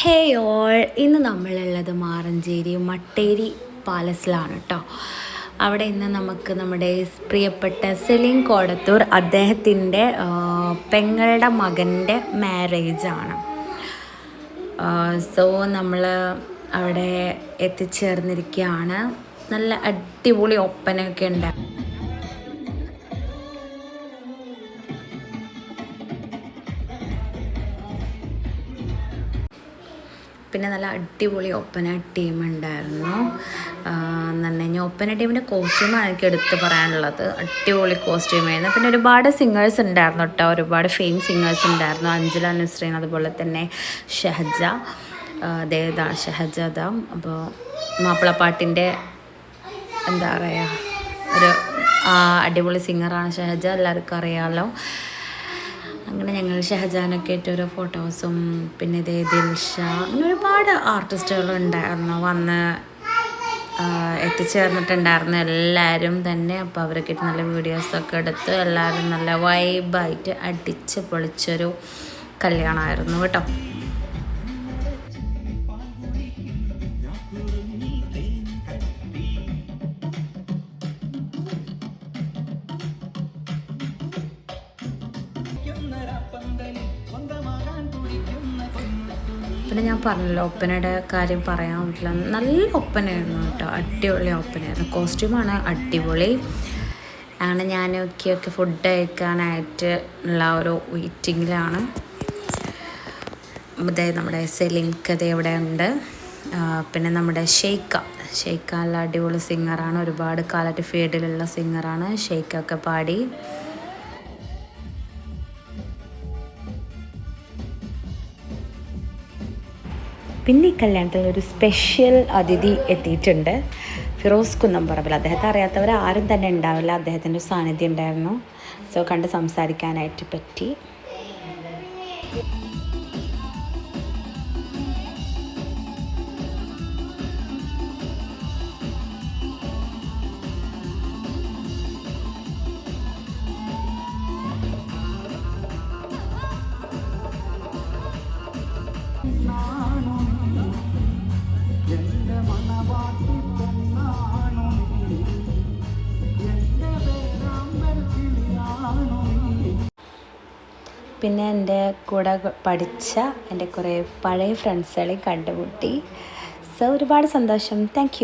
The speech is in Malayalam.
ഹേ ഓൾ ഇന്ന് നമ്മളുള്ളത് മാറഞ്ചേരി മട്ടേരി പാലസിലാണ് കേട്ടോ അവിടെ ഇന്ന് നമുക്ക് നമ്മുടെ പ്രിയപ്പെട്ട സെലിം കോടത്തൂർ അദ്ദേഹത്തിന്റെ പെങ്ങളുടെ മകന്റെ മാരേജാണ് സോ നമ്മൾ അവിടെ എത്തിച്ചേർന്നിരിക്കുകയാണ്. നല്ല അടിപൊളി ഒപ്പനയൊക്കെ ഉണ്ട്. പിന്നെ നല്ല അടിപൊളി ഒപ്പന ടീം ഉണ്ടായിരുന്നു. ഞാൻ ഒപ്പന ടീമിന്റെ കോസ്റ്റ്യൂമാണ് എനിക്ക് എടുത്ത് പറയാനുള്ളത്. അടിപൊളി കോസ്റ്റ്യൂമായിരുന്നു പിന്നെ ഒരുപാട് സിംഗേഴ്സ് ഉണ്ടായിരുന്നു കേട്ടോ ഒരുപാട് ഫെയിം സിംഗേഴ്സ് ഉണ്ടായിരുന്നു. അഞ്ജല നുസ്രീൻ അതുപോലെ തന്നെ ഷഹജ. ദേവദ ഷഹജദ അപ്പോൾ മാപ്പിളപ്പാട്ടിന്റെ എന്താ പറയുക ഒരു അടിപൊളി സിംഗറാണ് ഷഹജ. എല്ലാവർക്കും അറിയാമല്ലോ അങ്ങനെ ഞങ്ങൾ ഷഹജാനൊക്കെ ആയിട്ട് ഓരോ ഫോട്ടോസും പിന്നെ ഇതേ ദിൽഷ അങ്ങനെ ഒരുപാട് ആർട്ടിസ്റ്റുകൾ ഉണ്ടായിരുന്നു. വന്ന് എത്തിച്ചേർന്നിട്ടുണ്ടായിരുന്നു. എല്ലാവരും തന്നെ അപ്പോൾ അവരൊക്കെ നല്ല വീഡിയോസൊക്കെ എടുത്ത് എല്ലാവരും നല്ല വൈബായിട്ട് അടിച്ച് പൊളിച്ചൊരു കല്യാണമായിരുന്നു കേട്ടോ. പിന്നെ ഞാൻ പറഞ്ഞല്ലോ ഒപ്പനയുടെ കാര്യം പറയാൻ പറ്റില്ല. നല്ല ഒപ്പനയായിരുന്നു കേട്ടോ. അടിപൊളി ഒപ്പനയായിരുന്നു. കോസ്റ്റ്യൂമാണ് അടിപൊളി. അങ്ങനെ ഞാൻ ഒക്കെ ഫുഡ് കഴിക്കാനായിട്ട് ഉള്ള ഒരു വെയിറ്റിങ്ങിലാണ് അതായത് നമ്മുടെ സെലിംഗ് കഥ ഇവിടെ ഉണ്ട്. പിന്നെ നമ്മുടെ ഷെയ്ക്ക. ഷെയ്ക്ക നല്ല അടിപൊളി സിംഗറാണ് ഒരുപാട് കാലത്ത് ഫീൽഡിലുള്ള സിംഗറാണ് ഷെയ്ക്കൊക്കെ പാടി. പിന്നെ ഈ കല്യാണത്തിൽ ഒരു സ്പെഷ്യൽ അതിഥി എത്തിയിട്ടുണ്ട്. ഫിറോസ് കുന്നംപറമ്പിൽ. അദ്ദേഹത്തെ അറിയാത്തവർ ആരും തന്നെ ഉണ്ടാവില്ല. അദ്ദേഹത്തിന്റെ സാന്നിധ്യം ഉണ്ടായിരുന്നു. സോ കണ്ട് സംസാരിക്കാനായിട്ട് പറ്റി. പിന്നെ എന്റെ കൂടെ പഠിച്ച എന്റെ കുറേ പഴയ ഫ്രണ്ട്സുകളെ കണ്ടുമുട്ടി. സോ ഒരുപാട് സന്തോഷം. താങ്ക്